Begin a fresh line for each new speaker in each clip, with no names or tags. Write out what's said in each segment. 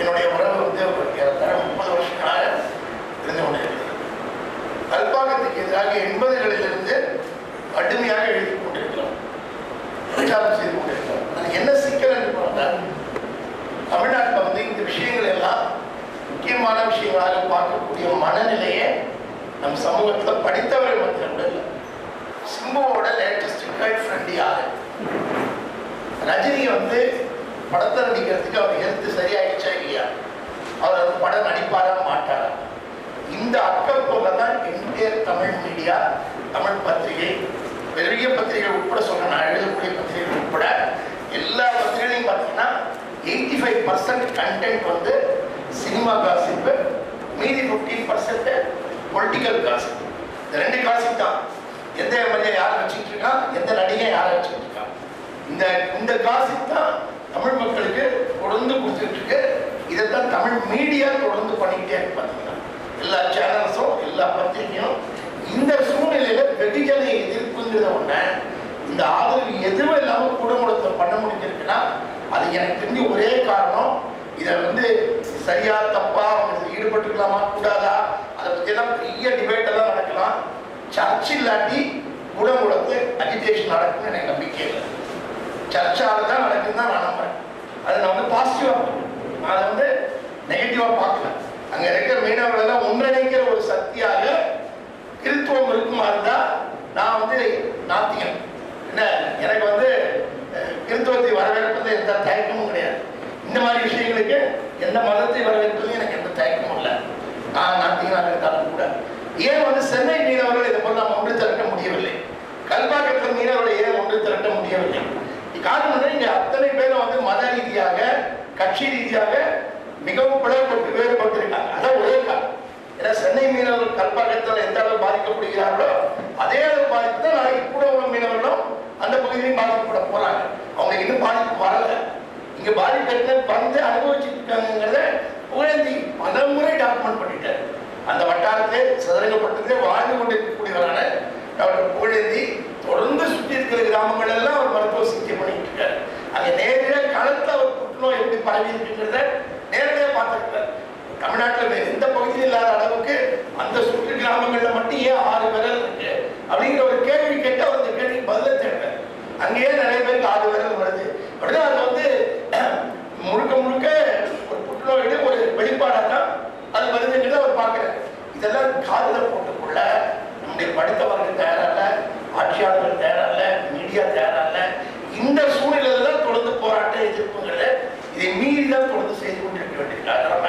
என்னுடைய உறவு வந்து ஒரு ஏறத்தாழ முப்பது வருஷங்களாக இருந்து கொண்டிருக்கிறது. கல்பாக்கத்துக்கு எதிராக எண்பதுகளிலிருந்து கடுமையாக எழுதி கொண்டிருக்கிறோம். பிரச்சாரம் செய்து கொண்டிருக்கிறோம். அது என்ன சிக்கல் என்று பார்த்தால் தமிழ்நாட்டில் வந்து இந்த விஷயங்கள் எல்லாம் முக்கியமான விஷயங்களாக பார்க்கக்கூடிய மனநிலையே நம் சமூகத்தில் படித்தவர்கள் மட்டும் இல்லை. சிம்புவோட லேட்டஸ்ட் கேர்ள் ஃப்ரெண்ட் யாரு? ரஜினி வந்து படத்தை நடிக்கிறதுக்கு அவர் ஹெல்த் சரியாயிடுச்சா இல்லையா? அவர் அந்த படம் நடிப்பாரா மாட்டாரா? இந்த அக்கப்போல தான் என்டையர் தமிழ் மீடியா தமிழ் பத்திரிகை பெரிய பத்திரிகை உட்பட சொல்றேன். நான் எழுதக்கூடிய பத்திரிகை உட்பட எல்லா பத்திரிகையும் பார்த்தீங்கன்னா எயிட்டி ஃபைவ் பர்சன்ட் கண்டென்ட் வந்து சினிமா காசிப்பு மீதி ஃபிஃப்டீன் பர்சன்ட் பொலிட்டிக்கல் காசிப் இந்த ரெண்டு காசிப் தான். எந்த எம்எல்ஏ யார் வச்சுட்டு இருக்கான்? எந்த நடிகை யாரை வச்சுட்டு இருக்கான்? இந்த இந்த காசிப் தான் தமிழ் மக்களுக்கு தொடர்ந்து கொடுத்துட்டு இருக்கு. இதைத்தான் தமிழ் மீடியா தொடர்ந்து பண்ணிக்கிட்டே இருக்கு பார்த்தீங்கன்னா எல்லா சேனல்ஸும் எல்லா பத்திரிகையும் இந்த சூழ்நிலையில வெகுஜனை எதிர்ப்புங்கிறத ஒண்ணு இந்த ஆதரவு எதுவும் இல்லாம குடமுடத்தை பண்ண முடிஞ்சிருக்குன்னா அது எனக்கு தெரிஞ்சு ஒரே காரணம் இதை வந்து சரியா தப்பா அவங்க ஈடுபட்டுக்கலாமா கூடாதா? அதை பத்தி எல்லாம் பெரிய டிபேட் எல்லாம் நடக்கலாம். சர்ச் இல்லாட்டி குடமுடத்து அஜிடேஷன் நடக்கும்னு எனக்கு நம்பிக்கை இல்லை. சர்ச்சால தான் நடக்குதுன்னு தான் நான் நம்புறேன். அதை நான் வந்து பாசிட்டிவாக நான் வந்து நெகட்டிவாக பார்க்கல. அங்கே இருக்கிற மீனவர்கள் எல்லாம் ஒன்றிணைக்கிற ஒரு சக்தியாக கிறித்துவம் இருக்குமா இருந்தால் நான் வந்து நாத்திகன் என்ன? எனக்கு வந்து கிறித்துவத்தை வரவேற்பது எந்த தயக்கமும் கிடையாது. இந்த மாதிரி விஷயங்களுக்கு எந்த மதத்தை வரவேற்பதும் எனக்கு எந்த தயக்கமும் இல்லை. நான் நாத்திகனாக இருந்தாலும் கூட. ஏன் வந்து சென்னை மீனவர்கள் இதை போல நாம் ஒன்று திரட்ட முடியவில்லை? கல்பாக்கத்தில் மீனவர்களை ஏன் ஒன்று திரட்ட முடியவில்லை? காரணம் இங்க அத்தனை பேரும் வந்து மத ரீதியாக கட்சி ரீதியாக மிகவும் பிளவுபட்டு வேறுபட்டிருக்காங்க. அதான் ஒரே காரணம். ஏன்னா சென்னை மீனவர்கள் கல்பாக்கத்தில் எந்த அளவு பாதிக்கப்படுகிறார்களோ அதே அளவு பாதித்து தான் நாளைக்கு கூட உள்ள மீனவர்களும் அந்த பகுதியிலையும் பாதிக்கப்பட போறாங்க. அவங்க இன்னும் பாதிப்பு வரல. இங்க பாதிப்பு வந்து அனுபவிச்சுட்டு இருக்காங்கிறத புகழேந்தி பல முறை டாக்குமெண்ட் பண்ணிட்டார். அந்த வட்டாரத்தை சதுரங்கப்பட்டதே வாழ்ந்து கொண்டிருக்கக்கூடியவரான டாக்டர் புகழேந்தி தொடர்ந்து சுற்றி இருக்கிற கிராமங்கள் எல்லாம் அவர் மருத்துவ அங்க நேரடியாக களத்தில் அவர் புற்றுநோய் எப்படி பரவி இருக்குன்றத நேரடியாக பார்த்துருக்காரு தமிழ்நாட்டில் எந்த பகுதியும் இல்லாத அளவுக்கு அந்த சுற்று கிராமங்களில் மட்டும் ஏன் ஆறு விரல் இருக்கு? அப்படிங்கிற ஒரு கேள்வி கேட்டு அவர் அந்த கேள்விக்கு பதில தேடுறாரு. அங்கேயே நிறைய பேருக்கு ஆறு விரல் வருது. அப்படின்னா அது வந்து முழுக்க முழுக்க ஒரு புற்றுநோயோட ஒரு வெளிப்பாடாக தான் அது வருதுங்கிறத அவர் பார்க்கிறார். இதெல்லாம் காதில் போட்டுக்கொள்ள நம்முடைய படித்தவர்கள் தயாரல்ல ஆட்சியாளர்கள் தயாரல்ல மீடியா தயாரல்ல இந்த சூழ்நிலையில தான் தொடர்ந்து போராட்ட எதிர்ப்புங்கிறத இதை மீறி தான் தொடர்ந்து செய்து கொண்டிருக்க வேண்டியிருக்கு நம்ம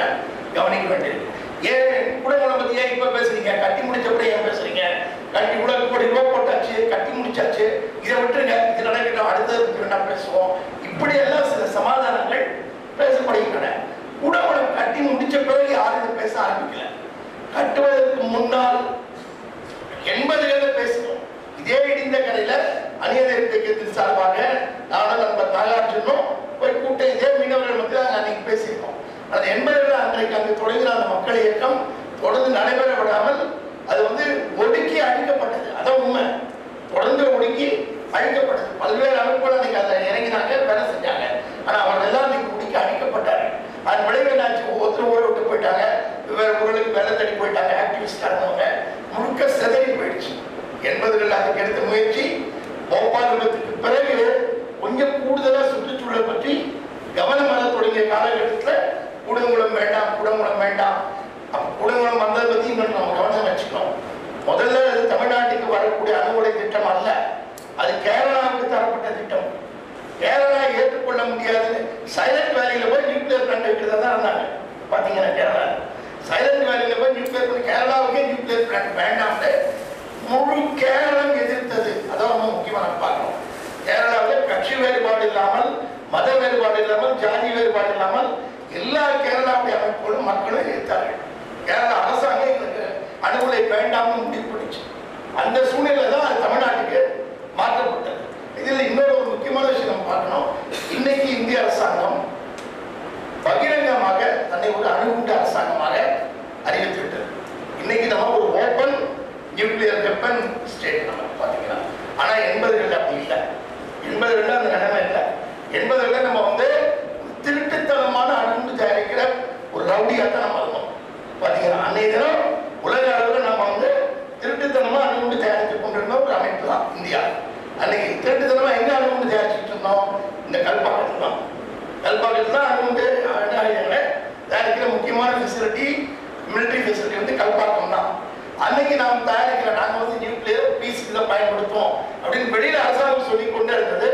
கவனிக்க வேண்டியிருக்கு ஏன் குடங்களை பத்தி ஏன் இப்ப பேசுறீங்க? கட்டி முடிச்சப்படி ஏன் பேசுறீங்க? கட்டி கூட கோடி ரூபாய் போட்டாச்சு கட்டி முடிச்சாச்சு. இதை விட்டுருங்க. இது நடக்கட்டும். அடுத்தது பத்தி பேசுவோம். இப்படி எல்லாம் சில சமாதானங்கள் பேசப்படுகின்றன. குடங்குளம் கட்டி முடிச்ச பிறகு யாரும் இதை பேச ஆரம்பிக்கல. கட்டுவதற்கு முன்னால் எண்பதுகளில் பேசுவோம். இதே இடிந்த கடையில் அந்நியர் இயக்கத்தின் சார்பாக நானும் நம்ம நாகார்ஜுனும் போய் கூட்டம் இதே மீனவர்கள் மத்தியில் நாங்கள் அன்னைக்கு பேசியிருக்கோம். அந்த எண்பதுகளில் அன்றைக்கு அங்கு தொடங்கின அந்த மக்கள் இயக்கம் தொடர்ந்து நடைபெற விடாமல் அது வந்து ஒடுக்கி அழிக்கப்பட்டது. அதான் உண்மை. தொடர்ந்து ஒடுக்கி அழிக்கப்பட்டது. பல்வேறு அமைப்புகள் அன்னைக்கு அதில் இறங்கினாங்க வேலை செஞ்சாங்க. ஆனால் அவர்கள் எல்லாம் அன்னைக்கு ஒடுக்கி அழிக்கப்பட்டார்கள் அதன் விளைவு என்னாச்சு? ஒவ்வொருத்தரும் ஊரை விட்டு போயிட்டாங்க. வெவ்வேறு ஊர்களுக்கு வேலை தேடி போயிட்டாங்க. ஆக்டிவிஸ்டாக இருந்தவங்க முழுக்க சிதறி போயிடுச்சு. எண்பதுகளில் அதுக்கு எடுத்த முயற்சி போபால் விபத்துக்கு பிறகு கொஞ்சம் கூடுதலா சுற்றுச்சூழல் பற்றி கவனம் வர தொடங்கிய காலகட்டத்தில் கூடங்குளம் வேண்டாம் கூடங்குளம் வேண்டாம். அப்ப கூடங்குளம் வந்ததை பத்தி இன்னும் நம்ம கவனம் வச்சுக்கணும். முதல்ல அது தமிழ்நாட்டுக்கு வரக்கூடிய அணுகுலை திட்டம் அல்ல. அது கேரளாவுக்கு தரப்பட்ட திட்டம். கேரளா ஏற்றுக்கொள்ள முடியாது. சைலண்ட் வேலியில போய் நியூக்ளியர் பிளான்ட் வைக்கிறதா தான் இருந்தாங்க. பாத்தீங்கன்னா கேரளா. சைலண்ட் வேலியில போய் நியூக்ளியர் கேரளாவுக்கே நியூக்ளியர் பிளான்ட் வேண்டாம்னு முழு கேரளம் எதிர்த்தது. அதான் ரொம்ப முக்கியமான நம்ம பார்க்கணும் கேரளாவில் கட்சி வேறுபாடு இல்லாமல் மத வேறுபாடு இல்லாமல் ஜாதி வேறுபாடு இல்லாமல் எல்லா கேரளாவுடைய அமைப்புகளும் மக்களும் எதிர்த்தார்கள். கேரளா அரசாங்கம் எங்களுக்கு அணுகுலை வேண்டாம்னு முடிவு பண்ணிச்சு. அந்த சூழ்நிலை தான் அது தமிழ்நாட்டுக்கு மாற்றப்பட்டது. இதில் இன்னொரு ஒரு முக்கியமான விஷயம் நம்ம பார்க்கணும். இன்னைக்கு இந்திய அரசாங்கம் பகிரங்கமாக தன்னை ஒரு அணுகுண்ட அரசாங்கமாக அறிவித்துவிட்டது. இன்னைக்கு நம்ம ஒரு நியூக்ளியர் வெப்பன் ஸ்டேட் நம்ம பார்த்தீங்கன்னா ஆனால் எண்பதுகளில் அப்படி இல்லை. எண்பதுகளில் அந்த நிலைமை இல்லை. எண்பதுகளில் நம்ம வந்து திருட்டுத்தனமான அன்பு தயாரிக்கிற ஒரு ரவுண்டியாக தான் நம்ம இருந்தோம் பார்த்தீங்கன்னா அன்னைய தினம் உலக அளவில் நம்ம வந்து திருட்டுத்தனமாக அணுகுண்டு தயாரித்து கொண்டிருந்த ஒரு அமைப்பு தான் இந்தியா. அன்னைக்கு திருட்டுத்தனமாக எங்கே அணுகுண்டு தயாரிச்சுட்டு இருந்தோம்? இந்த கல்பாக்கத்தில் தான். கல்பாக்கத்தில் தான் அணுகுண்டு அணுகுகளை தயாரிக்கிற முக்கியமான ஃபெசிலிட்டி மிலிட்டரி ஃபெசிலிட்டி வந்து கல்பாக்கம் தான். அன்னைக்கு நாம் தயாரிக்கல நாங்கள் வந்து நியூக்ளியர் பீஸ் பயன்படுத்துவோம் அப்படின்னு வெளியில அரசாங்கம் சொல்லி கொண்டே இருந்தது.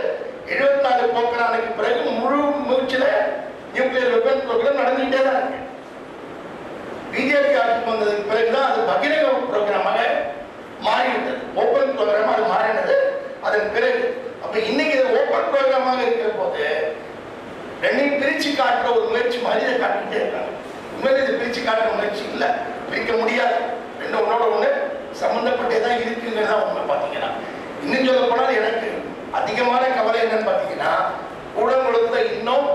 எழுபத்தி நாலு போக்கரானுக்கு பிறகு முழு மூச்சில் நியூக்ளியர் வெப்பன் ப்ரோக்ராம் நடந்துகிட்டே தான் இருக்கு. பிஜேபி ஆட்சிக்கு வந்ததுக்கு பிறகுதான் அது பகிரங்க ப்ரோக்ராமாக மாறிவிட்டது. ஓப்பன் ப்ரோக்ராம் அது மாறினது. அதன் பிறகு அப்ப இன்னைக்கு இது ஓப்பன் ப்ரோக்ராமாக இருக்கிற போது ரெண்டையும் பிரிச்சு காட்டுற ஒரு முயற்சி மாதிரி இதை காட்டிக்கிட்டே இருக்காங்க. உண்மையில இது பிரிச்சு காட்டுற முயற்சி இல்லை. பிரிக்க முடியாது. ரெண்டு ஒன்றோட ஒண்ணு சம்பந்தப்பட்டே தான் இருக்குங்கிறதா உண்மை பார்த்தீங்கன்னா இன்னும் சொல்ல போனால் எனக்கு அதிகமான கவலை என்னன்னு பார்த்தீங்கன்னா கூடங்குளத்துல இன்னும்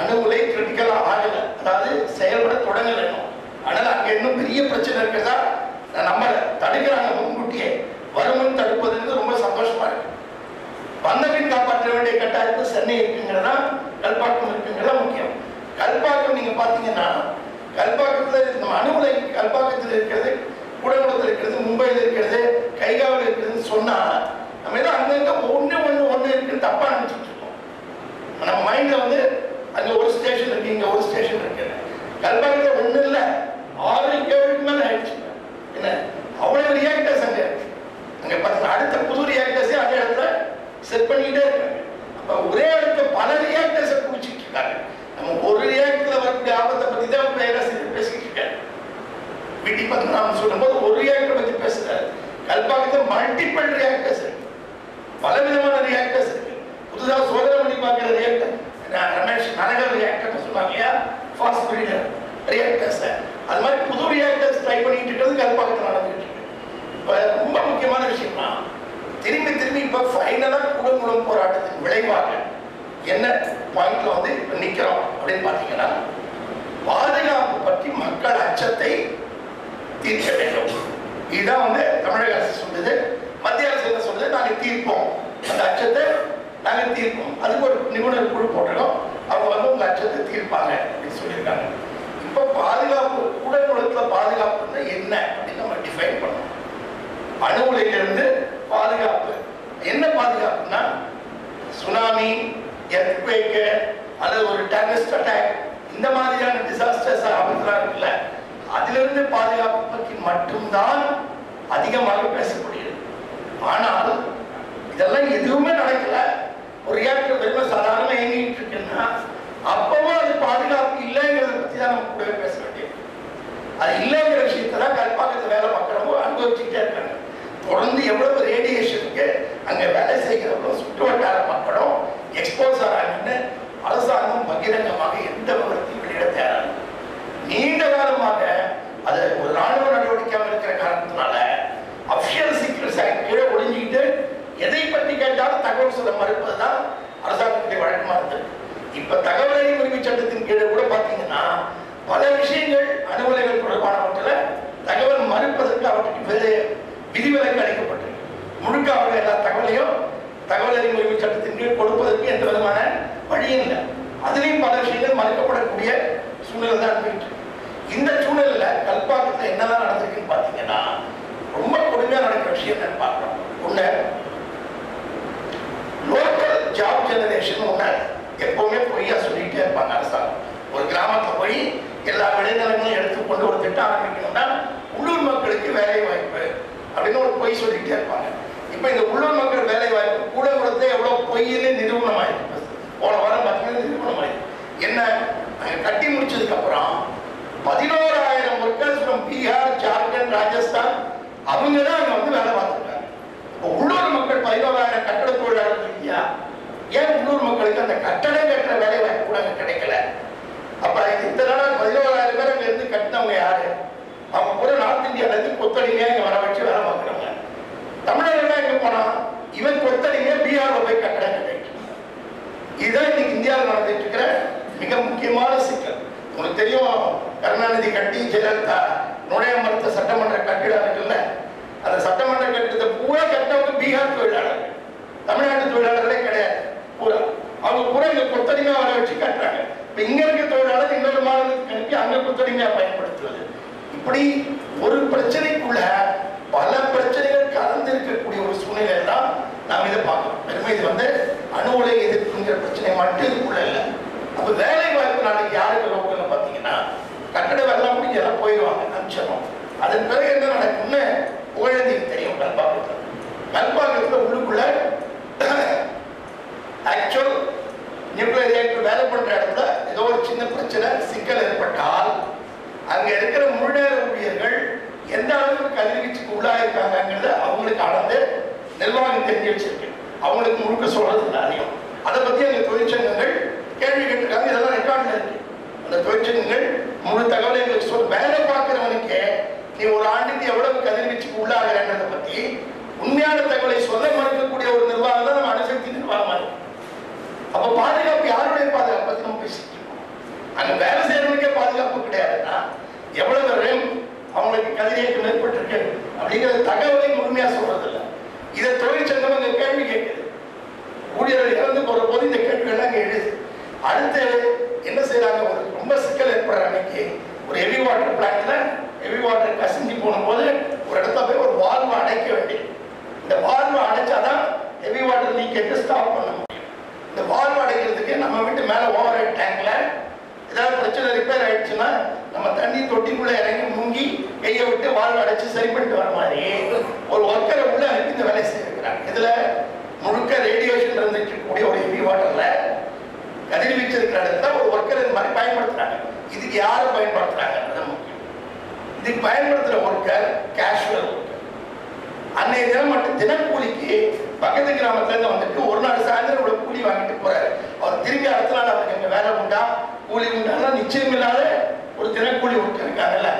அணுகுலை கிரிட்டிக்கலா ஆகல. அதாவது செயல்பட தொடங்கல ஆனால் அங்க இன்னும் பெரிய பிரச்சனை இருக்கிறதா நான் நம்பல. தடுக்கிறாங்க முன்கூட்டியே. வருமுன் தடுப்பதுங்கிறது ரொம்ப சந்தோஷமா இருக்கு. வந்தவின் காப்பாற்ற வேண்டிய கட்டாயத்தில் சென்னை இருக்குங்கிறதா? கல்பாக்கம் இருக்குங்கிறதா முக்கியம். கல்பாக்கம் நீங்க பாத்தீங்கன்னா கல்பாக்கத்துல நம்ம அணுகுலை கல்பாக்கத்தில் இருக்கிறது கூடங்குளத்தில் இருக்கிறது மும்பையில் இருக்கிறது கைகாவில் இருக்கிறதுன்னு சொன்னா நம்ம ஏதோ அங்கங்க ஒன்று ஒன்று ஒண்ணு இருக்குன்னு தப்பா நினைச்சிட்டு இருக்கோம் நம்ம மைண்ட்ல வந்து அங்க ஒரு ஸ்டேஷன் இருக்கு இங்க ஒரு ஸ்டேஷன் இருக்கு கல்பாக்கத்துல ஒண்ணு இல்ல ஆறு ஏழுக்கு மேல ஆயிடுச்சு என்ன அவ்வளவு ரியாக்டர்ஸ் அங்க இருக்கு அங்க பார்த்தா அடுத்த புது ரியாக்டர்ஸே அந்த இடத்துல செட் பண்ணிக்கிட்டே இருக்காங்க அப்ப ஒரே இடத்துல பல ரியாக்டர்ஸை குடிச்சிட்டு இருக்காங்க நம்ம ஒரு ரியாக்டர்ல வரக்கூடிய ஆபத்தை பத்தி தான் பேராசிரியர் பேசிட்டு இருக்காரு விட்டி பத்மநாபன் சொல்லும்போது ஒரு ரியாக்டர் பத்தி பேசுறாரு கல்பாக்கத்தில் மல்டிபிள் ரியாக்டர்ஸ் இருக்கு பல விதமான ரியாக்டர்ஸ் இருக்கு புதுதாக சோதனை பண்ணி பார்க்கிற ரியாக்டர் ரமேஷ் நரகர் ரியாக்டர் சொல்லுவாங்க இல்லையா ஃபாஸ்ட் பிரீடர் ரியாக்டர்ஸ் அது மாதிரி புது ரியாக்டர்ஸ் ட்ரை பண்ணிட்டு இருக்கிறது கல்பாக்கத்தில் நடந்துட்டு இருக்கு இப்போ ரொம்ப முக்கியமான விஷயம்னா திரும்பி திரும்பி இப்போ ஃபைனலாக குடும்பம் போராட்டத்தின் விளைவாக என்ன பாயிண்ட்ல வந்து இப்போ நிற்கிறோம் அப்படின்னு பார்த்தீங்கன்னா பாதுகாப்பு பற்றி மக்கள் அச்சத்தை தீர்க்க வேண்டும். இதுதான் வந்து தமிழக அரசு சொல்றது மத்திய அரசு என்ன சொல்லுது? நாங்கள் தீர்ப்போம். அந்த அச்சத்தை நாங்கள் தீர்ப்போம். அதுக்கு ஒரு நிபுணர் குழு போட்டிருக்கோம். அவங்க வந்து உங்க அச்சத்தை தீர்ப்பாங்க அப்படின்னு சொல்லியிருக்காங்க. இப்போ பாதுகாப்பு உடல்நலத்தில் பாதுகாப்புன்னா என்ன அப்படின்னு நம்ம டிஃபைன் பண்ணணும். அணு உலையிலிருந்து பாதுகாப்பு. என்ன பாதுகாப்புனா சுனாமி எர்த்வேக்கு அல்லது ஒரு டெரரிஸ்ட் அட்டாக் இந்த மாதிரியான டிசாஸ்டர்ஸ் ஆபத்துலாம் இருக்குல்ல. அதிலிருந்து பாதுகாப்பு பற்றி மட்டும்தான் அதிகமாக பேசக்கூடியது. ஆனால் இதெல்லாம் எதுவுமே நடக்கல. ஒரு ரியாக்டர் வெறும் சாதாரண இயங்கிட்டு இருக்குன்னா அப்பவும் அது பாதுகாப்பு இல்லைங்கிறத பத்தி தான் நம்ம கூடவே பேச வேண்டியது. அது இல்லைங்கிற விஷயத்தை கல்பா கல்பாக்கத்தில் வேலை பார்க்குறவங்க அனுபவிச்சுட்டே இருக்காங்க தொடர்ந்து எவ்வளவு ரேடியேஷனுக்கு அங்க வேலை செய்கிறவங்களும் சுற்று வட்டார மக்களும் எக்ஸ்போஸ் ஆகிறாங்கன்னு அரசாங்கம் பகிரங்கமாக எந்த விவரத்தையும் வெளியிட தயாராக நீண்ட காலமாக அது ஒரு ராணுவ நடவடிக்கையாக இருக்கிற காரணத்தினால அபிஷியல் சீக்ரெட்ஸ் ஆக்ட் கீழே ஒளிஞ்சிக்கிட்டு எதை பற்றி கேட்டாலும் தகவல் சொல்ல மறுப்பது தான் அரசாங்கத்துடைய வழக்கமா இருந்தது இப்ப தகவல் அறியும் உரிமை சட்டத்தின் கீழே கூட பாத்தீங்கன்னா பல விஷயங்கள் அலுவலகம் தொடர்பானவற்றில் தகவல் மறுப்பதற்கு அவற்றுக்கு வேறு விதிவிலக்கு அளிக்கப்பட்டிருக்கு முழுக்க அவங்க எல்லா தகவலையும் தகவல் அறியும் உரிமை சட்டத்தின் கீழ் கொடுப்பதற்கு எந்த விதமான வழியும் இல்லை அதுலேயும் பல விஷயங்கள் மறுக்கப்படக்கூடிய சூழ்நிலை தான் இருந்துகிட்டு இருக்கு. இந்த சூழ்நிலையில கல்பாக்கத்தில் என்னதான் நடந்திருக்குன்னு பார்த்தீங்கன்னா ரொம்ப கொடுமையா நடக்கிற விஷயம் என்னன்னு பார்க்கணும் ஒண்ணு லோக்கல் ஜாப் ஜெனரேஷன் ஒண்ணு எப்பவுமே பொய்யா சொல்லிட்டே இருப்பாங்க அரசாங்கம். ஒரு கிராமத்துல போய் எல்லா விளைநிலங்களையும் எடுத்துக்கொண்டு ஒரு திட்டம் ஆரம்பிக்கணும்னா உள்ளூர் மக்களுக்கு வேலை வாய்ப்பு அப்படின்னு ஒரு பொய் சொல்லிட்டே இருப்பாங்க. இப்ப இந்த உள்ளூர் மக்கள் வேலை வாய்ப்பு கூட கொடுத்து எவ்வளவு பொய்ன்னு நிரூபணம் ஆயிருக்கு போன வாரம் பார்த்தீங்கன்னா நிரூபணம் ஆயிருக்கு என்ன? அங்க கட்டி முடிச்சதுக்கு அப்புறம் பதினோராயிரம் ஒர்க்கர்ஸ் ஃப்ரம் பீகார் ஜார்க்கண்ட் ராஜஸ்தான் அவங்க தான் அங்க வந்து வேலை பார்த்துருக்காங்க. இப்போ உள்ளூர் மக்கள் பதினோராயிரம் கட்டட தொழிலாளர்கள் இல்லையா? ஏன் உள்ளூர் மக்களுக்கு அந்த கட்டடம் கட்டுற வேலை வாய்ப்பு கூட அங்க கிடைக்கல? அப்ப இத்தனை நாள் பதினோராயிரம் பேர் அங்க இருந்து கட்டினவங்க யாரு? அவங்க கூட நார்த் இந்தியால இருந்து கொத்தடிமையா இங்க வர வச்சு வேலை பார்க்குறவங்க. தமிழர்கள் எங்க போனா இவன் கொத்தடிமையா பீகார்ல போய் கட்டடம் கட்டிட்டு இதுதான் இன்னைக்கு இந்தியாவில் நடந்துட்டு இருக்கிற மிக முக்கியமான சிக்கல். உங்களுக்கு தெரியும் கருணாநிதி கட்டி ஜெயலலிதா நுழைய மறுத்த சட்டமன்ற கட்டிடம் இருக்குல்ல? அந்த சட்டமன்ற கட்டிடத்தை பூரா கட்டவங்க பீகார் தொழிலாளர்கள். தமிழ்நாட்டு தொழிலாளர்களே கிடையாது. பூரா அவங்க பூரா இங்க கொத்தடிமையா வர வச்சு கட்டுறாங்க. இப்ப இங்க இருக்க தொழிலாளர் இன்னொரு மாநிலத்துக்கு அனுப்பி அங்க அங்க கொத்தடிமையா பயன்படுத்துவது இப்படி ஒரு பிரச்சனைக்குள்ள பல பிரச்சனைகள் கலந்து இருக்கக்கூடிய ஒரு சூழ்நிலை தான் நாம் இதை பார்க்கணும். பெருமை இது வந்து அணு உலை எதிர்ப்புங்கிற பிரச்சனை மட்டும் இதுக்குள்ள இல்லை. அப்ப வேலை வாய்ப்பு நாளைக்கு யாருக்கு லோக்கல்ல பாத்தீங்கன்னா கட்டட வேலை முடிஞ்சு எல்லாம் போயிடுவாங்க அனுப்பிச்சிடணும். அதன் பிறகு என்ன நடக்கும்னு புகழந்திக்கு தெரியும் கல்பாக்கத்தில். கல்பாக்கத்தில் உள்ளுக்குள்ள ஆக்சுவல் நியூக்ளியர் ரியாக்டர் வேலை பண்ற இடத்துல ஏதோ ஒரு சின்ன பிரச்சனை சிக்கல் ஏற்பட்டால் அங்க இருக்கிற முழுநேர ஊழியர்கள் எந்த அளவுக்கு கதிர்வீச்சுக்கு உள்ளாயிருக்காங்கிறத அவங்களுக்கு அளந்து நிர்வாகம் தெரிஞ்சு வச்சிருக்கு. அவங்களுக்கு முழுக்க சொல்றது இல்லை அதிகம். அதை பத்தி அந்த தொழிற்சங்கங்கள் கேள்வி கேட்டிருக்காங்க. இதெல்லாம் ரெக்கார்ட்ல இருக்கு. அந்த தொழிற்சங்கங்கள் முழு தகவலை எங்களுக்கு சொல்ல வேலை பார்க்கிறவனுக்கு நீ ஒரு ஆண்டுக்கு எவ்வளவு கதிர்வீச்சுக்கு உள்ளாகிறன்றதை பத்தி உண்மையான தகவலை சொல்ல மறுக்கக்கூடிய ஒரு நிர்வாகம் தான் நம்ம அணுசக்தி நிர்வாகமா இருக்கு. அப்ப பாதுகாப்பு யாருடைய பாதுகாப்பு பத்தி நம்ம பேசிட்டு அங்க வேலை செய்யறவனுக்கே பாதுகாப்பு கிடையாதுன்னா எவ்வளவு ரேம் அவங்களுக்கு கதிரியக்கம் ஏற்பட்டிருக்கு அப்படிங்கிற தகவலை முழுமையா சொல்றது இல்லை இதை தொழிற்சங்கம் அங்க கேள்வி கேட்குது. ஊழியர்கள் இறந்து போற போது இந்த கேள்விகள்லாம் அங்க எழுது. அடுத்து என்ன செய்யறாங்க ஒரு ரொம்ப சிக்கல் ஏற்படுற அன்னைக்கு. ஒரு ஹெவி வாட்டர் பிளான்ட்ல ஹெவி வாட்டர் கசிஞ்சு போன போது ஒரு இடத்துல போய் ஒரு வால்வு அடைக்க வேண்டியது. இந்த வால்வு அடைச்சாதான் ஹெவி வாட்டர் லீக்கேஜ் ஸ்டாப் பண்ணணும் முடியும் இந்த வால்வு அடைக்கிறதுக்கு நம்ம வீட்டு மேல ஓவர் ஹெட் டேங்க்ல ஏதாவது பிரச்சனை ரிப்பேர் ஆயிடுச்சுன்னா நம்ம தண்ணி தொட்டிக்குள்ள இறங்கி மூங்கி கையை விட்டு வால்வு அடைச்சு சரி பண்ணிட்டு வர மாதிரி ஒரு ஒர்க்கரை உள்ள அனுப்பி இந்த வேலையை செய்திருக்கிறாங்க இதுல முழுக்க ரேடியேஷன் இருந்துட்டு கூடிய ஒரு ஹெவி வாட்டர்ல கதிர்வீச்சு இருக்கிற இடத்துல ஒரு ஒர்க்கர் இந்த மாதிரி பயன்படுத்துறாங்க. இதுக்கு யாரு பயன்படுத்துறாங்க முக்கியம். இதுக்கு பயன்படுத்துற ஒர்க்கர் கேஷுவல் அன்னைய தினம் மட்டும் தினக்கூலிக்கு பக்கத்து கிராமத்துல இருந்து வந்துட்டு ஒரு நாள் சாயந்தரம் இவ்வளவு கூலி வாங்கிட்டு போறாரு. அவர் திரும்பி அடுத்த நாள் அவருக்கு எங்க வேலை உண்டா? கூலி உண்டா நிச்சயம் இல்லாத ஒரு தினக்கூலி ஒர்க்கர் இருக்காங்கல்ல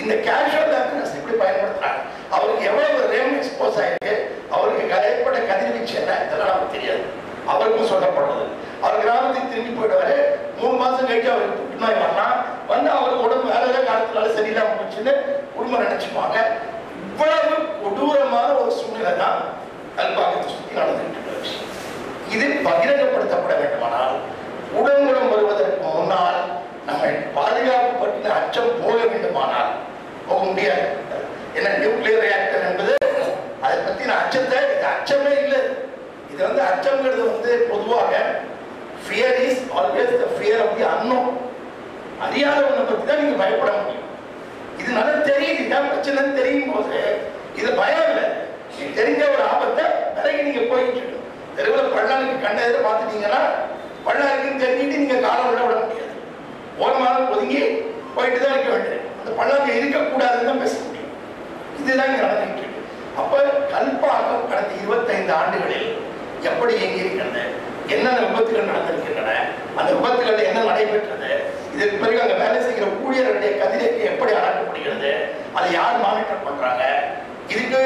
இந்த கேஷுவல் லேபரர்ஸ் எப்படி பயன்படுத்துறாங்க? அவருக்கு எவ்வளவு ரேம் எக்ஸ்போஸ் ஆயிருக்கு? அவருக்கு ஏற்பட்ட கதிர்வீச்சு என்ன? இதெல்லாம் நமக்கு தெரியாது. அவருக்கும் சொல்லப்படுறது. அவர் கிராமத்துக்கு திரும்பி போயிடுவாரு. மூணு மாசம் கழிச்சு அவருக்கு புற்றுநோய் வரலாம் வந்து அவர் உடம்பு வேற ஏதாவது காலத்தினால சரியில்லாம போச்சுன்னு குடும்பம் நினைச்சுப்பாங்க. இவ்வளவு கொடூரமான ஒரு சூழ்நிலை தான் கல்பாக்கத்தை சுத்தி நடந்துட்டு இருக்கிற விஷயம். இது பகிரங்கப்படுத்தப்பட வேண்டுமானால் உடம்புடன் வருவதற்கு முன்னால் நம்ம பாதுகாப்பு பற்றின அச்சம் போக வேண்டுமானால் போக முடியாது. என்ன நியூக்ளியர் ரியாக்டர் என்பது அதை பற்றின அச்சத்தை இது அச்சமே இல்லை. இது வந்து அச்சம்ங்கிறது வந்து பொதுவாக fear is always the fear of the unknown அறியாத ஒன்றை பற்றி தான் நீங்கள் பயப்பட முடியும். இது நல்லா தெரியுது இதான் பிரச்சனைன்னு தெரியும் போது இது பயம் இல்லை. தெரிஞ்ச ஒரு ஆபத்தை விலகி நீங்கள் போயிட்டு தெருவில் பள்ளனுக்கு கண்ணை எதிர பார்த்துட்டீங்கன்னா பள்ளம் இருக்குன்னு தெரிஞ்சுட்டு நீங்க காலம் விட விட முடியாது. ஓரமாக ஒதுங்கி போயிட்டு தான் இருக்க வேண்டியது. அந்த பள்ளம் இருக்கக்கூடாதுன்னு தான் பேச முடியும் இதுதான் இங்க நடந்துட்டு இருக்கு. அப்ப கல்பாக்கம் கடந்த இருபத்தைந்து ஆண்டுகளில் எப்படி இயங்கி இருக்கிறது என்னென்ன விபத்துகள் நடந்திருக்கின்றன? அந்த விபத்துகள் என்ன நடைபெற்றது? இதற்கு பிறகு அங்க வேலை செய்கிற ஊழியர்களுடைய கதிரைக்கு எப்படி அடக்கப்படுகிறது? அதை யார் மானிட்டர் பண்றாங்க? இதுக்கு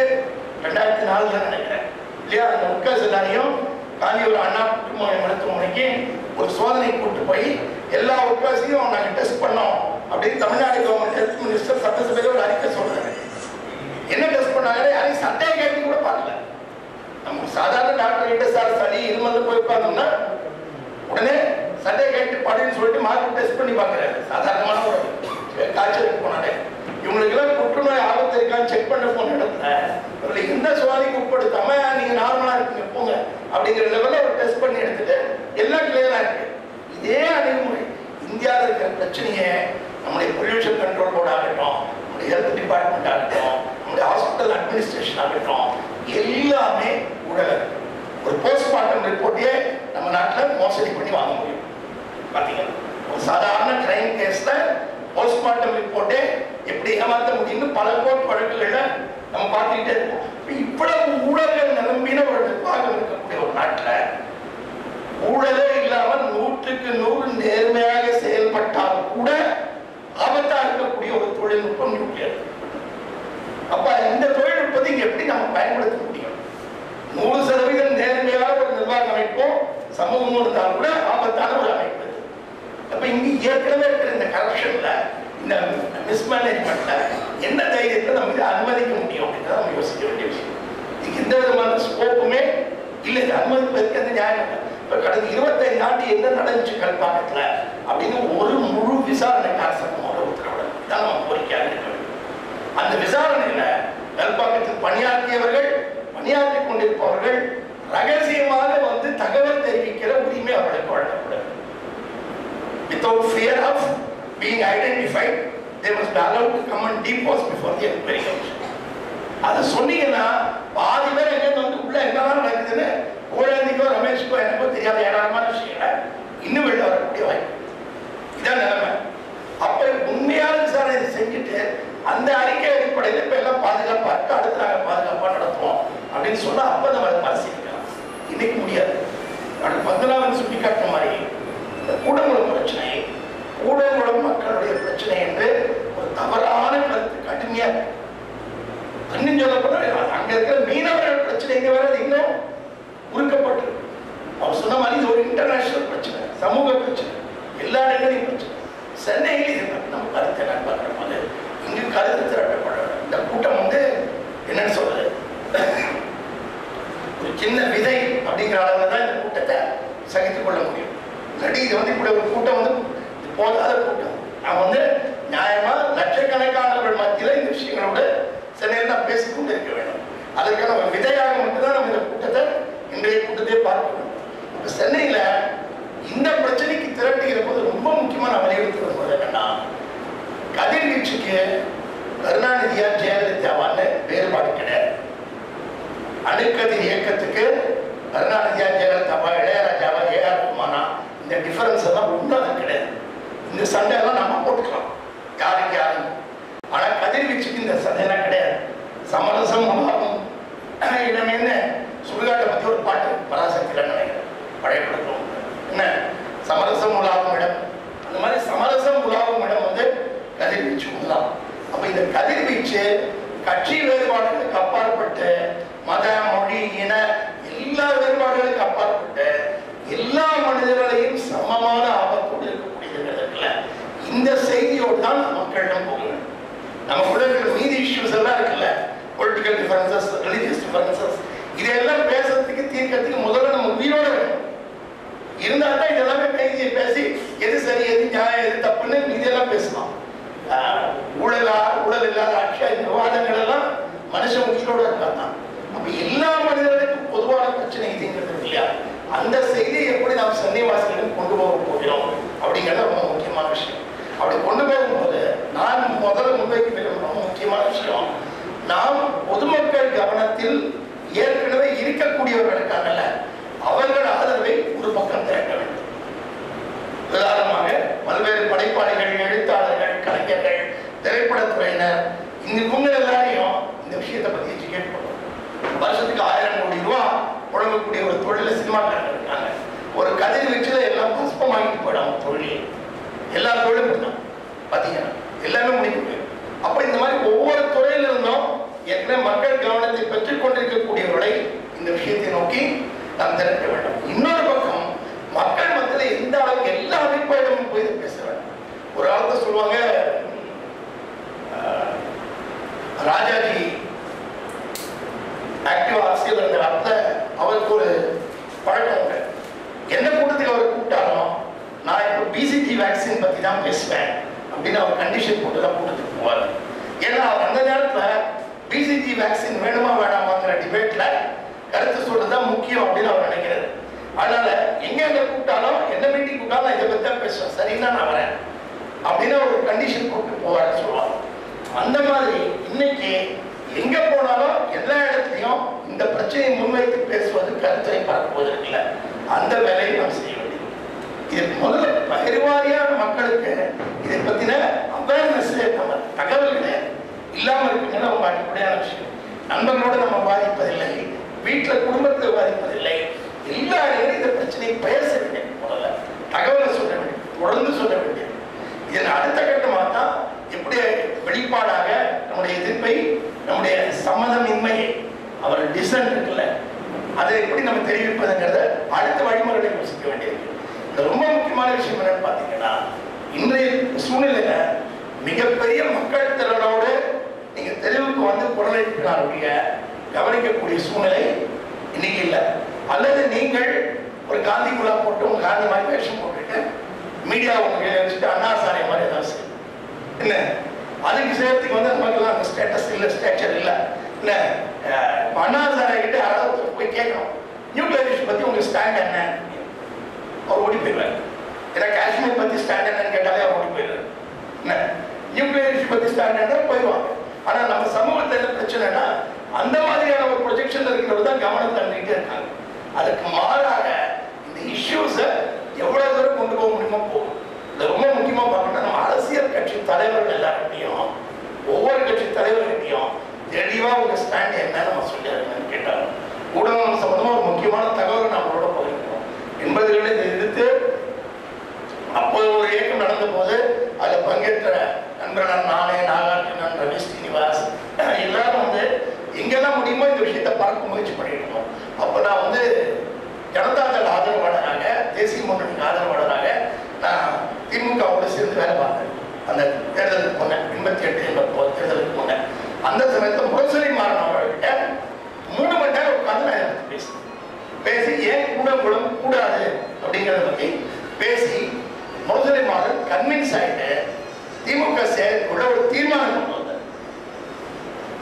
ரெண்டாயிரத்தி நாலுல நினைக்கிறேன். இல்லையா? அந்த முக்காசு எல்லாரையும் காந்தியூர் அண்ணா புற்றுநோய் மருத்துவமனைக்கு ஒரு சோதனை கூட்டு போய் எல்லா உட்காசியும் நாங்கள் டெஸ்ட் பண்ணோம் அப்படின்னு தமிழ்நாடு கவர்மெண்ட் ஹெல்த் மினிஸ்டர் சட்டசபையில் ஒரு அறிக்கை சொல்றாங்க என்ன டெஸ்ட் பண்ணாங்க யாரையும் சட்டையை கேட்டு கூட பார்க்கல. நம்ம சாதாரண டாக்டர் கிட்ட சார் சளி இருமல் போய் பார்த்தோம்னா உடனே சட்டையை கேட்டு படுன்னு சொல்லிட்டு மார்க் டெஸ்ட் பண்ணி பார்க்கறாரு. சாதாரணமான ஒரு காய்ச்சலுக்கு போனாலே இவங்களுக்கு எல்லாம் புற்றுநோய் ஆபத்து இருக்கான்னு செக் பண்ண போன இடத்துல இவர்களை எந்த உட்படுத்தாம நீங்க நார்மலா இருக்கீங்க போங்க. அப்படிங்கிற லெவல்ல ஒரு டெஸ்ட் பண்ணி எடுத்துட்டு எல்லாம் கிளியரா இருக்கு. இதே அணுகுமுறை இந்தியாவில் இருக்கிற பிரச்சனையை நம்முடைய பொல்யூஷன் கண்ட்ரோல் போர்டு ஆகட்டும் நம்முடைய ஹெல்த் டிபார்ட்மெண்ட் ஆகட்டும் நம்முடைய ஹாஸ்பிட்டல் அட்மினிஸ்ட்ரேஷன் ஆகட்டும் எல்லாமே உடல் ஒரு போஸ்ட்மார்ட்டம் ரிப்போர்ட்டையே நம்ம நாட்டில் மோசடி பண்ணி வாங்க முடியும். பார்த்தீங்கன்னா ஒரு சாதாரண கிரைம் கேஸில் போஸ்ட்மார்ட்டம் ரிப்போர்ட்டே எப்படி ஏமாற்ற முடியும்னு பல கோர்ட் வழக்குகள்ல நம்ம பார்த்துக்கிட்டே இருக்கோம் இவ்வளவு ஊழல்கள் நிரம்பின ஒரு நிர்வாகம் இருக்கக்கூடிய ஒரு நாட்டில் ஊழலே இல்லாமல் நூற்றுக்கு நூறு நேர்மையாக செயல்பட்டால் கூட ஆபத்தா இருக்கக்கூடிய ஒரு தொழில்நுட்பம் நியூக்ளியர் அப்ப இந்த தொழில்நுட்பத்தை எப்படி நம்ம பயன்படுத்த முடியும்? நூறு சதவீதம் நேர்மையான ஒரு நிர்வாக அமைப்பும் சமூகமும் இருந்தால் கூட ஆபத்தான ஒரு அமைப்பு. அப்ப இங்க ஏற்கனவே இருக்கிற இந்த கரப்ஷன்ல இந்த மிஸ்மேனேஜ்மெண்ட்ல என்ன தைரியத்தை நம்ம இதை அனுமதிக்க முடியும் அப்படின்றத நம்ம யோசிக்க வேண்டிய விஷயம். இதுக்கு எந்த விதமான ஸ்கோப்புமே இல்லை. இது அனுமதிப்பதற்கு அந்த நியாயம் இல்லை. இப்ப கடந்த இருபத்தைந்து ஆண்டு என்ன நடந்துச்சு கல்பாக்கத்துல அப்படின்னு ஒரு முழு விசாரணை அரசாங்கம் உத்தரவு தான் நம்ம கோரிக்கையாக இருக்க வேண்டும். அந்த விசாரணையில கல்பாக்கத்தில் பணியாற்றியவர்கள் பணியாற்றி கொண்டிருப்பவர்கள் ரகசியமாக வந்து தகவல் தெரிவிக்கிற உரிமை அவர்களுக்கு வழங்கப்படும். Without fear of being identified they must be allowed to come and depose before the inquiry commission அதை சொன்னீங்கன்னா பாதி பேர் எங்க வந்து உள்ள என்னதான் நடக்குதுன்னு கோழந்திக்கோ ரமேஷ்க்கோ எனக்கோ தெரியாத ஏராளமான விஷயங்களை இன்னும் வெளில வரக்கூடிய வாய்ப்பு. இதான் நிலைமை. அப்ப உண்மையான விசாரணை செஞ்சுட்டு அந்த அறிக்கை அடிப்படையில் இப்ப எல்லாம் பாதுகாப்பா இருக்கு. அடுத்து நாங்க பாதுகாப்பா நடத்துவோம். அப்படின்னு சொன்னா அப்ப நம்ம அதை பரிசீலிக்கலாம். இன்னைக்கு முடியாது. அடுத்து பத்மநாபன் சுட்டி காட்டுற மாதிரி இந்த கூடங்குளம் பிரச்சனை. கூடங்குளம் மக்களுடைய பிரச்சனை என்று ஒரு தவறான கருத்து கடுமையா. இருக்கு இன்னும் சொல்ல அங்க இருக்கிற மீனவர்கள் பிரச்சனைங்க வேற இன்னும் உருக்கப்பட்டிருக்கு அவர் சொன்ன மாதிரி இது ஒரு இன்டர்நேஷனல் பிரச்சனை சமூக பிரச்சனை எல்லா இடங்களையும் பிரச்சனை. சென்னையில் இது நம்ம கருத்தை நான் பார்க்குற போது இங்கு கருத்து திரட்டப்பட இந்த கூட்டம் வந்து என்னன்னு சொல்றது? ஒரு சின்ன விதை அப்படிங்கிற அளவில் தான் இந்த கூட்டத்தை சகித்துக் கொள்ள முடியும். இல்லாட்டி இது வந்து இப்படி ஒரு கூட்டம் வந்து போதாத கூட்டம். நான் வந்து நியாயமா லட்சக்கணக்கானவர்கள் மத்தியில் இந்த விஷயங்களோட சென்னையில் நான் பேசிக்கொண்டு இருக்க வேண்டும். அதற்கான விதையாக மட்டும்தான் நம்ம இந்த கூட்டத்தை இன்றைய கூட்டத்தை பார்க்கணும். இப்ப சென்னையில இந்த பிரச்சனைக்கு திரட்டுகிற போது ரொம்ப முக்கியமான வலியுறுத்தி வருவது என்னன்னா கதிர்வீச்சுக்கு கருணாநிதியா ஜெயலலிதாவான்னு வேறுபாடு கிடையாது. அணுக்கதிர் இயக்கத்துக்கு கருணாநிதியா ஜெயலலிதாவா இளையராஜாவா ஏஆர் குமானா இந்த டிஃபரன்ஸ் எல்லாம் ஒன்றும் கிடையாது. இந்த சண்டை எல்லாம் நம்ம போட்டுக்கலாம். யாருக்கு யாரும் ஆனால் கதிர்வீச்சுக்கு இந்த சண்டைலாம் கிடையாது. சமரசம் உணவும் என்ன? சுடுகாட்டை பற்றி ஒரு பாட்டு பராசக்தியில் நினைக்கிறேன். பழைய படத்தில் என்ன? சமரசம் உலாவும் இடம். அந்த மாதிரி சமரசம் உலாவும் இடம் வந்து கதிர்வீச்சு உலாம் அப்போ இந்த கதிர்வீச்சு கட்சி வேறுபாடுகளுக்கு அப்பாற்பட்டு மத மொழி இன எல்லா வேறுபாடுகளுக்கு அப்பாற்பட்டு இந்த செய்தியோடு தான் மக்களிடம் போகணும் நம்ம இருக்கிற மீதி இஷ்யூஸ் எல்லாம் இருக்குல்ல? பொலிட்டிக்கல் டிஃபரன்சஸ் ரிலீஜியஸ் டிஃபரன்சஸ் இதெல்லாம் பேசுறதுக்கு தீர்க்கறதுக்கு முதல்ல நம்ம உயிரோட வேணும் இருந்தா தான் இதெல்லாமே பேசி பேசி எது சரி எது நியாயம் எது தப்புன்னு இதெல்லாம் பேசலாம். ஊழலா ஊழல் இல்லாத ஆட்சியா இந்த விவாதங்கள் எல்லாம் மனுஷன் உயிரோட தான். அப்ப எல்லா மனிதர்களுக்கும் பொதுவான பிரச்சனை இதுங்கிறது இல்லையா? அந்த செய்தியை எப்படி நாம் சென்னைவாசிகளிடம் கொண்டு போக போகிறோம்? அப்படிங்கிறது ரொம்ப முக்கியமான விஷயம். அப்படி கொண்டு போகும்போது நான் முதல்ல முன்வைக்க வேண்டும் ரொம்ப முக்கியமான விஷயம். நாம் பொதுமக்கள் கவனத்தில் ஏற்கனவே இருக்கக்கூடியவர்கள் இருக்காங்கல்ல அவர்கள் ஆதரவை ஒரு பக்கம் திரட்ட வேண்டும். உதாரணமாக பல்வேறு படைப்பாளிகள் எழுத்தாளர்கள் கலைஞர்கள் திரைப்படத்துறையினர் இந்த இவங்க எல்லாரையும் இந்த விஷயத்தை பத்தி எஜுகேட் பண்ணுவோம் வருஷத்துக்கு ஆயிரம் கோடி ரூபா புழங்கக்கூடிய ஒரு தொழில சினிமாக்காரங்க இருக்காங்க. ஒரு கதிர் வச்சுல எல்லாம் புஷ்பமாகிட்டு போயிடும் தொழில். எல்லா தொழிலும் தான் பார்த்தீங்கன்னா எல்லாமே முடிக்க போயிடும் இந்த மாதிரி ஒவ்வொரு துறையில இருந்தும் ஏற்கனவே மக்கள் கவனத்தை பெற்றுக் கொண்டிருக்கக்கூடியவர்களை இந்த விஷயத்தை நோக்கி நாம் திரட்ட வேண்டும். இன்னொரு பக்கம் மக்கள் மத்தியில் எந்த அளவுக்கு எல்லா அமைப்புகளிடமும் போய் பேசுறாங்க பேச வேண்டும். ஒரு காலத்துல சொல்லுவாங்க ராஜாஜி ஆக்டிவ் அரசியல் என்ற காலத்துல அவருக்கு ஒரு பழக்கம் உண்டு எந்த கூட்டத்துக்கு அவர் கூப்பிட்டாலும் நான் இப்போ பிசிஜி வேக்சின் பத்தி தான் பேசுவேன். அப்படின்னு அவர் கண்டிஷன் போட்டு தான் கூட்டத்துக்கு போவார். ஏன்னா அவர் அந்த நேரத்தில் பிசிஜி வேக்சின் வேணுமா வேணாமாங்கிற டிபேட்ல கருத்து சொல்றது தான் முக்கியம் அப்படின்னு அவர் நினைக்கிறாரு. அதனால எங்க எங்க கூப்பிட்டாலும் என்ன மீட்டிங் கூப்பிட்டாலும் இதை பத்தி தான் பேசுவேன். சரிங்களா நான் வரேன். அப்படின்னு ஒரு கண்டிஷன் கூப்பிட்டு போவார்னு சொல்லுவாங்க அந்த மாதிரி இன்னைக்கு எங்க போனாலும் எல்லா இடத்துலையும் இந்த பிரச்சனையை முன்வைத்து பேசுவது கருத்தை பரப்புவது இருக்குல்ல அந்த வேலையை நாம் செய்ய இதன் முதல்ல பகிர்வாரியான மக்களுக்கு இதை பத்தின அவேர்னஸ் நம்ம தகவல்களே இல்லாம இருக்குங்கிறது ரொம்ப அடிப்படையான விஷயம். நண்பர்களோடு நம்ம பாதிப்பதில்லை வீட்டில் குடும்பத்தில் பாதிப்பதில்லை எல்லா இடங்களும் இந்த பிரச்சனையை பேச வேண்டியது முதல்ல தகவலை சொல்ல வேண்டியது தொடர்ந்து சொல்ல வேண்டியது இதன் அடுத்த கட்டமாக தான் எப்படி வெளிப்பாடாக நம்முடைய எதிர்ப்பை நம்முடைய சம்மதமின்மையை அவர் டிசன் இருக்குல்ல அதை எப்படி நம்ம தெரிவிப்பதுங்கிறத அடுத்த வழிமுறைகளை யோசிக்க வேண்டியிருக்கு முக்கியமான விஷயம் என்னன்னு பார்த்தீங்கன்னா இன்றைய சூழ்நிலையில மிகப்பெரிய மக்கள் திறனோடு நீங்க தெளிவுக்கு வந்து குரலிட்டாருடைய கவனிக்கக்கூடிய சூழ்நிலை இன்னைக்கு இல்லை. அல்லது நீங்கள் ஒரு காந்தி குலா போட்டு உங்க காந்தி மாதிரி வேஷம் போட்டுட்டு மீடியா உங்க வச்சுட்டு அண்ணா சாரை மாதிரி ஏதாவது செய்யும். என்ன? அதுக்கு சேர்த்துக்கு வந்து நமக்கெல்லாம் அந்த ஸ்டேட்டஸ் இல்லை ஸ்டேச்சர் இல்லை. என்ன? அண்ணாசாரை கிட்ட யாராவது போய் கேட்கணும். நியூக்ளியர் இஷ்யூ பற்றி உங்களுக்கு ஸ்டாண்ட் என்ன? அவர் ஓடி போயிடுவாங்க ஏன்னா காஷ்மீர் பற்றி ஸ்டாண்ட் என்னன்னு கேட்டாலே அவங்க ஓடி என்ன? நியூக்ளியர் இஷ்யூ பற்றி ஸ்டாண்ட் என்ன போயிடுவாங்க ஆனால் நம்ம சமூகத்தில் என்ன பிரச்சனைனா அந்த மாதிரியான ஒரு ப்ரொஜெக்ஷன் இருக்கிறது தான் கவனம் தந்துக்கிட்டே இருக்காங்க. அதுக்கு மாறாக இந்த இஷ்யூஸை எவ்வளோ தூரம் கொண்டு போக முடியுமோ போகும். இது ரொம்ப முக்கியமாக பார்க்கணும்னா நம்ம அரசியல் கட்சி தலைவர்கள் எல்லார்கிட்டையும் ஒவ்வொரு கட்சி தலைவர்கிட்டையும் தெளிவாக உங்கள் ஸ்டாண்ட் என்ன நம்ம சொல்லிடுறேன்னு கேட்டாங்க ஊடகம் சம்பந்தமாக ஒரு முக்கியமான தகவலை நம்மளோட போயிருக்கோம் எண்பதுகளில் இதை எதிர்த்து அப்போது ஒரு இயக்கம் நடந்த போது அதில் பங்கேற்ற நண்பர்கள் நானே நாகார்ஜுனன் ரவி ஸ்ரீனிவாஸ். எல்லாரும் வந்து எங்கெல்லாம் முடியுமோ இந்த விஷயத்தை பார்க்க முயற்சி பண்ணிட்டு அப்போ நான் வந்து ஜனதாதள் ஆதரவாளராக தேசிய முன்னணிக்கு ஆதரவாளராக நான் திமுகவோடு சேர்ந்து வேலை பார்த்தேன். அந்த தேர்தலுக்கு போனேன் எண்பத்தி எட்டு எண்பத்தி தேர்தலுக்கு போனேன் அந்த சமயத்தில் முரசொலி மாறன் அவர்கிட்ட மூணு மணி நேரம் உட்காந்து நான் பேசினேன். பேசி ஏன் கூட குளம் கூடாது? அப்படிங்கிறத பற்றி பேசி முரசொலி மாதம் கன்வின்ஸ் ஆயிட்டு திமுக செயற்குள்ள ஒரு தீர்மானம் கொண்டு வந்தார்.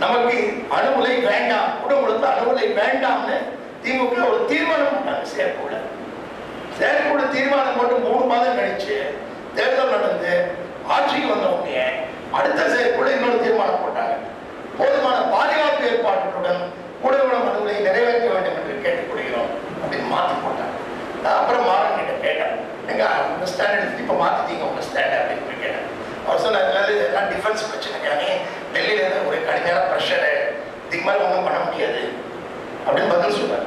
நமக்கு அணுகுலை வேண்டாம் குடும்பத்து அணுகுலை வேண்டாம்னு திமுக ஒரு தீர்மானம் போட்டாங்க செயற்குள்ள செயற்குழு தீர்மானம் போட்டு மூணு மாதம் கழிச்சு தேர்தல் நடந்து ஆட்சிக்கு வந்த உடனே அடுத்த செயற்குள்ள இன்னொரு தீர்மானம் போட்டாங்க. போதுமான பாதுகாப்பு ஏற்பாட்டுடன் குடியுரிமை மனுவை நிறைவேற்ற வேண்டும் என்று கேட்டுக்கொள்கிறோம் அப்படின்னு மாற்றி போட்டாங்க. அப்புறம் மாறணும் நீங்கள் உங்கள் ஸ்டாண்டர்ட் இப்போ மாற்றிட்டீங்க உங்கள் ஸ்டாண்ட் அப்படின்னு கேட்டேன் அவர் சொன்ன அதனால இதெல்லாம் டிஃபென்ஸ் பிரச்சனை நீ டெல்லியில் இருந்து ஒரு கடுமையான ப்ரெஷரு இதுக்கு மேலே ஒன்றும் பண்ண முடியாது. அப்படின்னு பதில் சொன்னார்.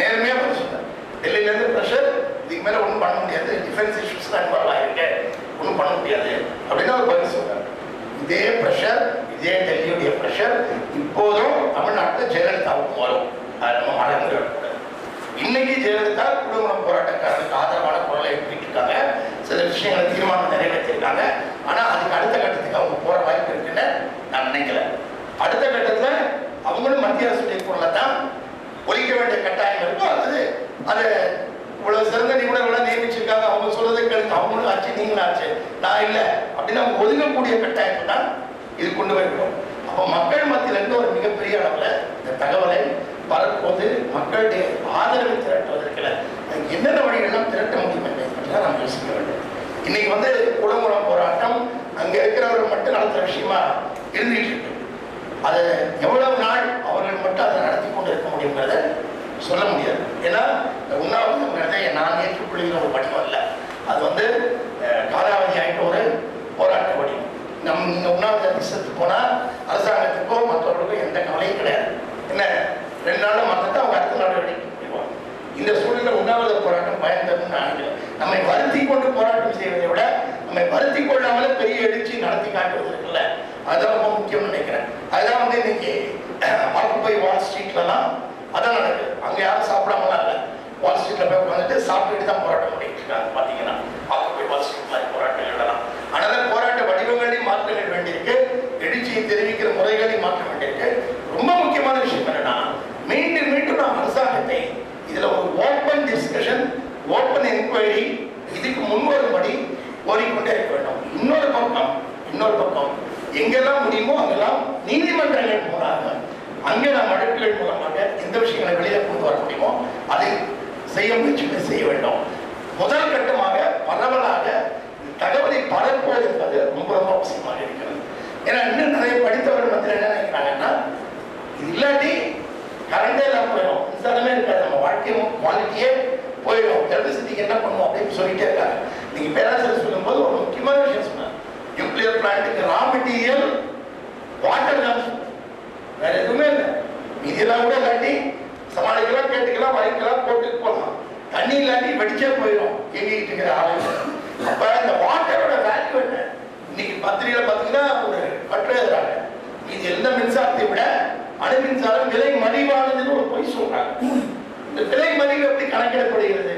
நேர்மையாக பதில் சொன்னார். டெல்லியிலேருந்து ப்ரெஷர் இதுக்கு மேலே ஒன்றும் பண்ண முடியாது. டிஃபென்ஸ் இஷ்யூஸ் தான் இன்வால்வ் ஆகிருக்கு ஒன்றும் பண்ண முடியாது. அப்படின்னு அவர் பதில் சொன்னார். இதே ப்ரெஷர் இதே டெல்லியுடைய ப்ரெஷர் இப்போதும் தமிழ்நாட்டில் ஜெயலலிதாவுக்கும் வரும் அது நம்ம மறந்துவிடக்கூடாது இன்னைக்கு ஜெயலலிதா குடும்பம் போராட்டக்காரருக்கு ஆதரவான குரலை எழுப்பிட்டு இருக்காங்க சில விஷயங்களை தீர்மானம் நிறைவேற்றிருக்காங்க. ஆனா அதுக்கு அடுத்த கட்டத்துக்கு அவங்க போற வாய்ப்பு இருக்குன்னு நான் நினைக்கல. அடுத்த கட்டத்துல அவங்களும் மத்திய அரசுடைய குரலை தான் ஒழிக்க வேண்டிய கட்டாயம் இருக்கும் அல்லது அதை இவ்வளவு சிறந்த நிபுணர்களை நியமிச்சிருக்காங்க அவங்க சொல்றதை கேளுங்க. அவங்களும் ஆச்சு நீங்களும் ஆச்சு நான் இல்லை. அப்படின்னு அவங்க ஒதுங்கக்கூடிய கட்டாயத்தை தான் இது கொண்டு வரணும் அப்போ மக்கள் மத்தியில இருந்து ஒரு மிகப்பெரிய அளவில் இந்த தகவலை பரப்புவது மக்களுடைய ஆதரவை திரட்டுவதற்குல என்னென்ன வழிகள்லாம் திரட்ட முடியும் என்பதை தான் நாம் யோசிக்க வேண்டும். இன்னைக்கு வந்து குடமுறம் போராட்டம் அங்க இருக்கிறவர்கள் மட்டும் நடத்துற விஷயமா இருந்துட்டு இருக்கு. அது எவ்வளவு நாள் அவர்கள் மட்டும் அதை நடத்தி கொண்டு இருக்க முடியுங்கிறத சொல்ல முடியாது. ஏன்னா இந்த உண்ணாவிரதங்கிறத நான் ஏற்றுக்கொள்கிற ஒரு வடிவம் இல்லை அது வந்து காலாவதி ஆகிட்ட ஒரு போராட்ட வடிவம். நம் இந்த உண்ணாவிரதத்துக்கு செத்து போனால் அரசாங்கத்துக்கோ மற்றவர்களுக்கோ எந்த கவலையும் கிடையாது என்ன ரெண்டு நாள் மறந்துட்டு அவங்க அடுத்த நடவடிக்கை போயிடுவாங்க இந்த சூழ்நிலை உண்ணாவிரத போராட்டம் பயன் தரும்னு நான் நினைக்கிறேன் நம்மை வருத்தி கொண்டு போராட்டம் செய்வதை விட நம்மை வருத்தி கொள்ளாமலே பெரிய எழுச்சி நடத்தி காட்டுவது இருக்குல்ல அதுதான் ரொம்ப முக்கியம்னு நினைக்கிறேன். அதுதான் வந்து இன்னைக்கு போய் வால் ஸ்ட்ரீட்லலாம் அதான் நடக்குது. அங்க யாரும் சாப்பிடாமலாம் இல்லை. வால் ஸ்ட்ரீட்ல போய் உட்காந்துட்டு சாப்பிட்டுட்டு தான் போராட்டம் பண்ணிட்டு இருக்காங்க பாத்தீங்கன்னா போய் வால் ஸ்ட்ரீட் மாதிரி போராட்டம் எழுதலாம் ஆனால் போராட்ட வடிவங்களையும் மாற்றங்கள் வேண்டியிருக்கு. எழுச்சியை தெரிவிக்கிற முறைகளையும் மாற்ற வேண்டியிருக்கு. ரொம்ப முக்கியம் விஷயம் என்னன்னா மீண்டும் மீண்டும் நாம் அரசாங்கத்தை இதுல ஒரு ஓப்பன் டிஸ்கஷன் ஓப்பன் இதுக்கு முன்வரும்படி கோரிக்கொண்டே இருக்க வேண்டும். இன்னொரு பக்கம் இன்னொரு பக்கம். எங்கெல்லாம் முடியுமோ அங்கெல்லாம் நீதிமன்றங்கள் மூலமாக அங்கே நாம் வழக்குகள் மூலமாக எந்த விஷயங்களை வெளியில கொண்டு வர முடியுமோ அதை செய்ய முயற்சிகள் செய்ய வேண்டும். முதல் கட்டமாக பரவலாக தகவலை பரப்புவது என்பது ரொம்ப ரொம்ப அவசியமாக இருக்கிறது. ஏன்னா இன்னும் நிறைய படித்தவர்கள் மத்தியில் என்ன நினைக்கிறாங்கன்னா இது இல்லாட்டி கரண்டே இல்லாமல் போயிடும். மின்சாரமே இருக்காது. நம்ம வாழ்க்கையும் குவாலிட்டியே போயிடும். எலக்ட்ரிசிட்டிக்கு என்ன பண்ணுவோம் அப்படின்னு சொல்லிட்டே இருக்காங்க நீங்க பேராசிரியர் சொல்லும்போது ஒரு முக்கியமான விஷயம் சொன்னார். நியூக்ளியர் பிளான்ட்டுக்கு ரா மெட்டீரியல் வாட்டர் தான் வேற எதுவுமே இல்லை. மீதியெல்லாம் கூட இல்லாட்டி சமாளிக்கலாம் கேட்டுக்கலாம் வரைக்கலாம் போட்டுட்டு போகலாம். தண்ணி இல்லாட்டி வெடிச்சே போயிடும். எங்கிட்டு இருக்கிற ஆளுங்க அப்ப இந்த வாட்டரோட வேல்யூ என்ன? இன்னைக்கு பத்திரிகையில பாத்தீங்கன்னா ஒரு கட்டுரை எழுதுறாங்க. இது எந்த மின்சாரத்தை விட அணு மின்சாரம் விலை மலிவானதுன்னு ஒரு பொய் சொல்றாங்க இந்த விலை மலிவு எப்படி கணக்கிடப்படுகிறது.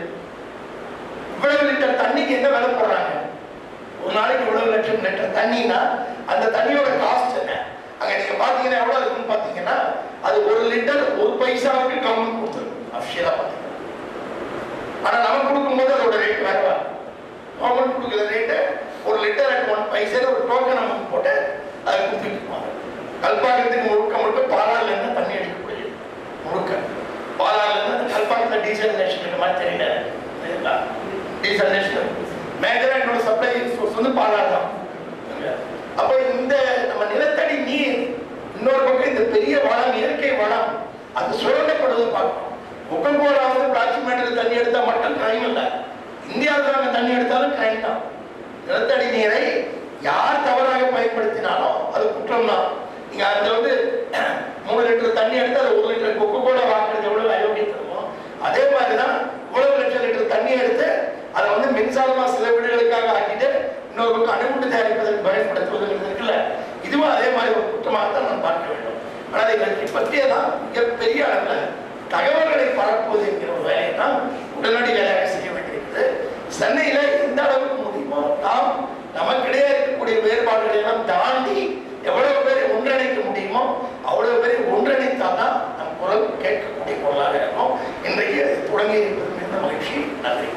இவ்வளவு லிட்டர் தண்ணிக்கு என்ன விலை போடுறாங்க? ஒரு நாளைக்கு இவ்வளவு லட்சம் லிட்டர் தண்ணினா அந்த தண்ணியோட காஸ்ட் என்ன? அங்க நீங்க பாத்தீங்கன்னா எவ்வளவு இருக்குன்னு பாத்தீங்கன்னா அது ஒரு லிட்டர் ஒரு பைசாவுக்கு கவர்மெண்ட் கொடுத்துருக்கு அஃபிஷியலா பாத்தீங்கன்னா ஆனா நமக்கு கொடுக்கும்போது அதோட ரேட் வேற கவர்மெண்ட் கொடுக்குற ரேட்டு ஒரு லிட்டர் அட் ஒன் பைசா ஒரு டோக்கன் நமக்கு போட்டு அதை கும்பிட்டுக்குவாங்க கல்பாக்கத்துக்கு முழுக்க முழுக்க பாலாறுல இருந்து தண்ணி எடுக்கக்கூடியது. முழுக்க. பாலாறுல இருந்து அந்த கல்பாக்கத்தில் டீசல் நேஷன் மாதிரி தெரியல சரிங்களா டீசல் நேஷன் என்னோட சப்ளை சோர்ஸ் வந்து பாலாறு தான் அப்ப இந்த நம்ம நிலத்தடி நீர் இன்னொரு பக்கம் இந்த பெரிய வளம் இயற்கை வளம் அது சுரண்டப்படுவதை பார்க்கணும் முக்கங்கோட வந்து பிளாச்சி மேட்டில் தண்ணி எடுத்தால் மட்டும் கிரைம் இல்லை இந்தியாவில் நாங்கள் தண்ணி எடுத்தாலும் கிரைம் தான் நிலத்தடி நீரை யார் தவறாக பயன்படுத்தினாலும் அது குற்றம் தான் நீங்க அதுல வந்து மூணு லிட்டர் தண்ணி எடுத்து அதை ஒரு லிட்டர் கொக்கு கூட வாங்குறது எவ்வளவு அயோக்கியத்தனமோ அதே மாதிரி தான் இவ்வளவு லட்சம் லிட்டர் தண்ணி எடுத்து அதை வந்து மின்சாரமா சில வீடுகளுக்காக ஆக்கிட்டு இன்னொரு பக்கம் அணுகுண்டு தயாரிப்பதற்கு பயன்படுத்துவதற்கு இருக்குல்ல? இதுவும் அதே மாதிரி ஒரு குற்றமாக தான் நாம் பார்க்க வேண்டும். ஆனால் இதை பற்றியதான் மிகப்பெரிய அளவில் தகவல்களை பரப்புவது என்கிற ஒரு வேலையை தான் உடனடி வேலையாக செய்ய வேண்டியிருக்கிறது. சென்னையில எந்த அளவுக்கு முடியுமோ? நாம் நமக்கிடையே இருக்கக்கூடிய வேறுபாடுகளை எல்லாம் தாண்டி எவ்வளவு பேரை ஒன்றிணைக்க முடியுமோ அவ்வளவு பேரை ஒன்றிணைத்தால்தான் நம் குரல் கேட்கக்கூடிய குரலாக இருக்கும். இன்றைக்கு அது தொடங்கி இருப்பது மிகுந்த மகிழ்ச்சி. நன்றி.